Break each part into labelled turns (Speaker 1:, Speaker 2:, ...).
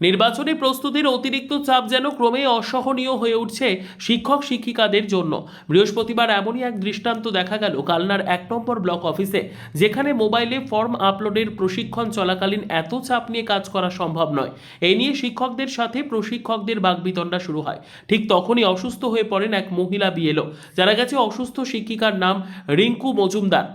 Speaker 1: নির্বাচনী প্রস্তুতির অতিরিক্ত চাপ যেন ক্রমে অসহনীয় হয়ে উঠছে শিক্ষক শিক্ষিকাদের জন্য। বৃহস্পতিবার এমনই এক দৃষ্টান্ত দেখা গেল কালনার এক নম্বর ব্লক অফিসে, যেখানে মোবাইলে ফর্ম আপলোডের প্রশিক্ষণ চলাকালীন এত চাপ নিয়ে কাজ করা সম্ভব নয়। এই নিয়ে শিক্ষকদের সাথে প্রশিক্ষকদের বাগবিতণ্ডা শুরু হয়। ঠিক তখনই অসুস্থ হয়ে পড়েন এক মহিলা বিএলও। জানা গেছে, অসুস্থ শিক্ষিকার নাম রিঙ্কু মজুমদার।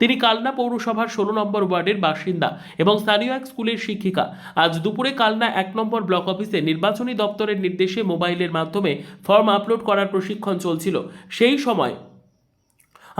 Speaker 1: তিনি কালনা পৌরসভার ষোলো নম্বর ওয়ার্ডের বাসিন্দা এবং স্থানীয় এক স্কুলের শিক্ষিকা। আজ দুপুরে কালনা এক নম্বর ব্লক অফিসে নির্বাচনী দপ্তরের নির্দেশে মোবাইলের মাধ্যমে ফর্ম আপলোড করার প্রশিক্ষণ চলছিল। সেই সময়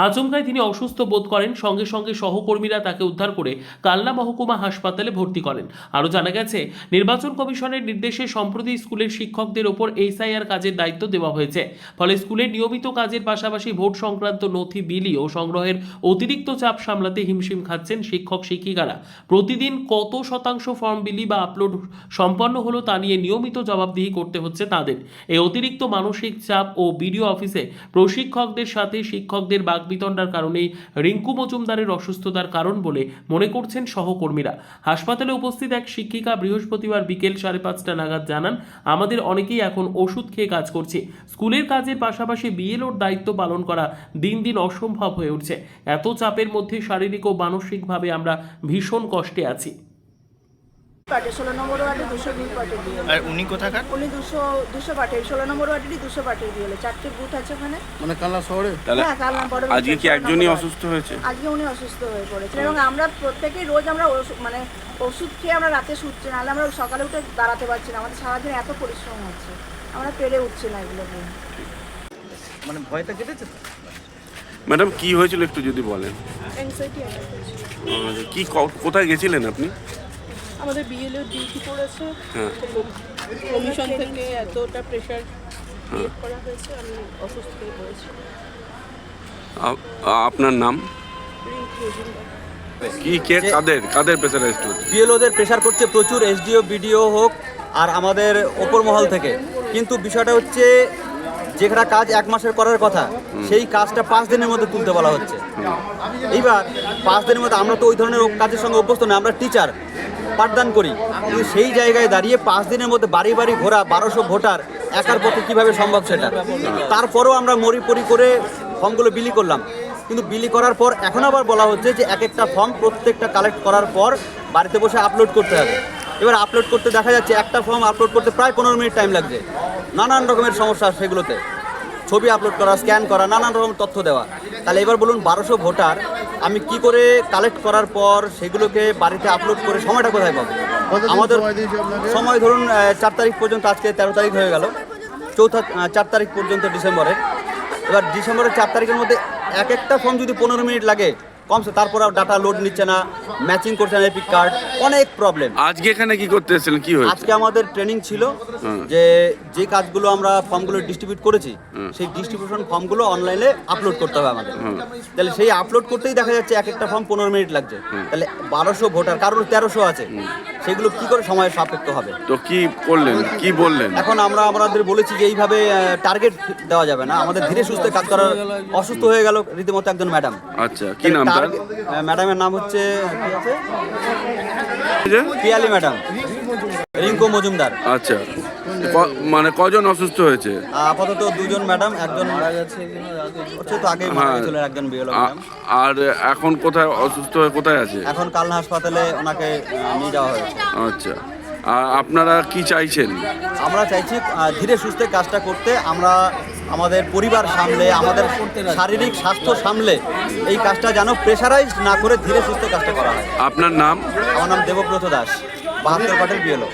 Speaker 1: আচমকায় তিনি অসুস্থ বোধ করেন, সঙ্গে সঙ্গে সহকর্মীরা তাকে উদ্ধার করে কালনা মহকুমা হাসপাতালে ভর্তি করেন। আরও জানা গেছে, নির্বাচন কমিশনের নির্দেশে সম্প্রতি স্কুলের শিক্ষকদের ওপর এসআইআর কাজের দায়িত্ব দেওয়া হয়েছে। ফলে স্কুলের নিয়মিত কাজের পাশাপাশি ভোট সংক্রান্ত নথি, বিলি ও সংগ্রহের অতিরিক্ত চাপ সামলাতে হিমশিম খাচ্ছেন শিক্ষক, শিক্ষিকারা। প্রতিদিন কত শতাংশ ফর্ম বিলি বা আপলোড সম্পন্ন হলো তা নিয়ে নিয়মিত জবাবদিহি করতে হচ্ছে তাদের। এই অতিরিক্ত মানসিক চাপ ও বিডিও অফিসে প্রশিক্ষকদের সাথে শিক্ষকদের বাগবিতণ্ডার কারণেই রিঙ্কু মজুমদারের অসুস্থতার কারণ বলে মনে করছেন সহকর্মীরা। হাসপাতালে উপস্থিত এক শিক্ষিকা বৃহস্পতিবার বিকেল সাড়ে পাঁচটা নাগাদ জানান, আমাদের অনেকেই এখন ওষুধ খেয়ে কাজ করছি। স্কুলের কাজের পাশাপাশি বিএলওর দায়িত্ব পালন করা দিন দিন অসম্ভব হয়ে উঠছে। এত চাপের মধ্যে শারীরিক ও মানসিকভাবে আমরা ভীষণ কষ্টে আছি।
Speaker 2: পাটে ষোলো নম্বর ওয়ার্ডে দুশো দুই পাটে দিয়ে
Speaker 3: আর উনি কোথাকার?
Speaker 2: উনি দুশো দুশো পাটে ষোলো নম্বর ওয়ার্ডেরই দুশো পাটে দিয়ে চারটে বুথ আছে ওখানে।
Speaker 4: মানে কালনা শহরে?
Speaker 5: তাহলে
Speaker 2: হ্যাঁ কালনা বড়
Speaker 5: আজকে কি একজনই অসুস্থ হয়েছে?
Speaker 2: আজকে উনি অসুস্থ হয়ে পড়েছেন। এবং আমরা প্রত্যেকেই রোজ আমরা মানে ওষুধ খেয়ে আমরা রাতে শুচ্ছি নাহলে আমরা সকালে উঠে দাঁড়াতে পারছি না। আমাদের সারাদিন এত পরিশ্রম হচ্ছে। আমরা পেরে উঠছি না এগুলো
Speaker 3: মানে ভয়টা কেটেছে তো?
Speaker 5: ম্যাডাম কি হয়েছিল একটু যদি বলেন?
Speaker 6: অ্যাংজাইটি অ্যাটাক হয়েছে
Speaker 5: আহ, কি ক- কোথায় গেছিলেন আপনি?
Speaker 6: আমাদের বিএলও ডিউটি পড়েছে কমিশন থেকে এতটা প্রেশার করা হয়েছে আমি অসুস্থ হয়ে পড়েছি।
Speaker 5: আপনার নাম? কি কে কাদের কাদের প্রেসারাইজড হচ্ছে
Speaker 7: বিএলওদের প্রেশার করছে প্রচুর এসডিও বিডিও হোক আর আমাদের ওপর মহল থেকে। কিন্তু বিষয়টা হচ্ছে যেখানে কাজ এক মাসের করার কথা সেই কাজটা পাঁচ দিনের মধ্যে তুলতে বলা হচ্ছে। এইবার পাঁচ দিনের মধ্যে আমরা তো ওই ধরনের কাজের সঙ্গে অভ্যস্ত না আমরা টিচার পাঠদান করি। কিন্তু সেই জায়গায় দাঁড়িয়ে পাঁচ দিনের মধ্যে বাড়ি বাড়ি ঘোরা, বারোশো ভোটার একার পক্ষে কীভাবে সম্ভব সেটা? তারপরেও আমরা মরিপরি করে ফর্মগুলো বিলি করলাম। কিন্তু বিলি করার পর এখন আবার বলা হচ্ছে যে এক একটা ফর্ম প্রত্যেকটা কালেক্ট করার পর বাড়িতে বসে আপলোড করতে হবে। এবার আপলোড করতে দেখা যাচ্ছে একটা ফর্ম আপলোড করতে প্রায় পনেরো মিনিট টাইম লাগছে। নানান রকমের সমস্যা সেগুলোতে। ছবি আপলোড করা স্ক্যান করা, নানান রকম তথ্য দেওয়া। তাহলে এবার বলুন বারোশো ভোটার আমি কি করে কালেক্ট করার পর সেগুলোকে বাড়িতে আপলোড করে সময়টা কোথায় পাবো? আমাদের
Speaker 4: সময়
Speaker 7: ধরুন চার তারিখ পর্যন্ত আজকে তেরো তারিখ হয়ে গেল। চৌথা চার তারিখ পর্যন্ত ডিসেম্বরে। এবার ডিসেম্বরের চার তারিখের মধ্যে এক একটা ফর্ম যদি পনেরো মিনিট লাগে কমসে তারপর ডাটা লোড নিচ্ছে না ম্যাচিং করছে না এপিক কার্ড অনেক প্রবলেম
Speaker 5: আজকে এখানে কি করতে এসেছিলেন? কি হয়েছে?
Speaker 7: আজকে আমাদের ট্রেনিং ছিল যে যে কাজগুলো আমরা ফর্মগুলো ডিস্ট্রিবিউট করেছি সেই ডিস্ট্রিবিউশন ফর্মগুলো অনলাইনে আপলোড করতে হবে আমাদের। তাহলে সেই আপলোড করতেই দেখা যাচ্ছে এক একটা ফর্ম পনেরো মিনিট লাগছে। তাহলে বারোশো ভোটার কারোর তেরোশো আছে। সেগুলো কি করে সময়ের সাপেক্ষ হবে?
Speaker 5: তো কি করলেন? কি বললেন?
Speaker 7: এখন আমরা আমাদের বলেছি যে এইভাবে টার্গেট দেওয়া যাবে না। আমাদের ধীরে সুস্থে কাজ করার অসুস্থ হয়ে গেল রীতিমতো একজন ম্যাডাম
Speaker 5: আচ্ছা কি নাম তার
Speaker 7: ম্যাডামের নাম হচ্ছে? পিয়ালি ম্যাডাম রিঙ্কু মজুমদার।
Speaker 5: আচ্ছা। মানে কজন অসুস্থ হয়েছে?
Speaker 7: আপাতত দুজন ম্যাডাম একজন মারা গেছে তো আগেই মারা
Speaker 5: হ্যাঁ।
Speaker 7: একজন বিয়েলো
Speaker 5: আর এখন কোথায় অসুস্থ হয়ে কোথায় আছে?
Speaker 7: এখন কালনা হাসপাতালে ওনাকে নিয়ে যাওয়া হয়েছে।
Speaker 5: আচ্ছা। আর আপনারা কি চাইছেন?
Speaker 7: আমরা চাইছি ধীরে সুস্থে কাজটা করতে আমরা আমাদের পরিবার সামলে আমাদের শারীরিক স্বাস্থ্য সামলে এই কাজটা যেন প্রেশারাইজ না করে ধীরে সুস্থে কাজটা করা হয়।
Speaker 5: আপনার নাম?
Speaker 7: আমার নাম দেবব্রত দাস বাহাত্তর পাটের বিয়েলো